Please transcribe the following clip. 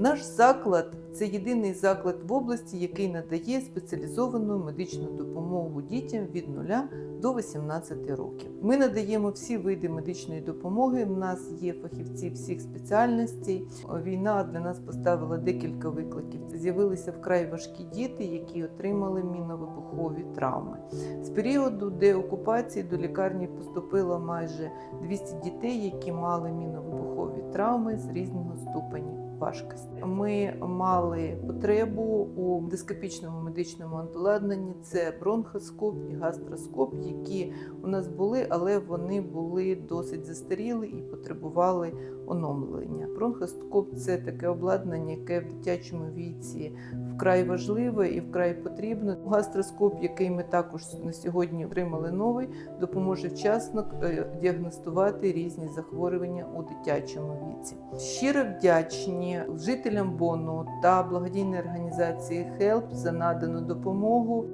Наш заклад це єдиний заклад в області, який надає спеціалізовану медичну допомогу дітям від 0 до 18 років. Ми надаємо всі види медичної допомоги. У нас є фахівці всіх спеціальностей. Війна для нас поставила декілька викликів. З'явилися вкрай важкі діти, які отримали міновибухові травми. З періоду деокупації до лікарні поступило майже 200 дітей, які мали міновибухові травми з різного ступені важкості. Ми мали потребу у дископічному медичному обладнанні. Це бронхоскоп і гастроскоп, які у нас були, але вони були досить застаріли і потребували оновлення. Бронхоскоп це таке обладнання, яке в дитячому віці вкрай важливе і вкрай потрібно. Гастроскоп, який ми також на сьогодні отримали новий, допоможе вчасно е, діагностувати різні захворювання у дитячому віці. Щиро вдячні жителям Бону та благодійній організації Хелп за надану допомогу.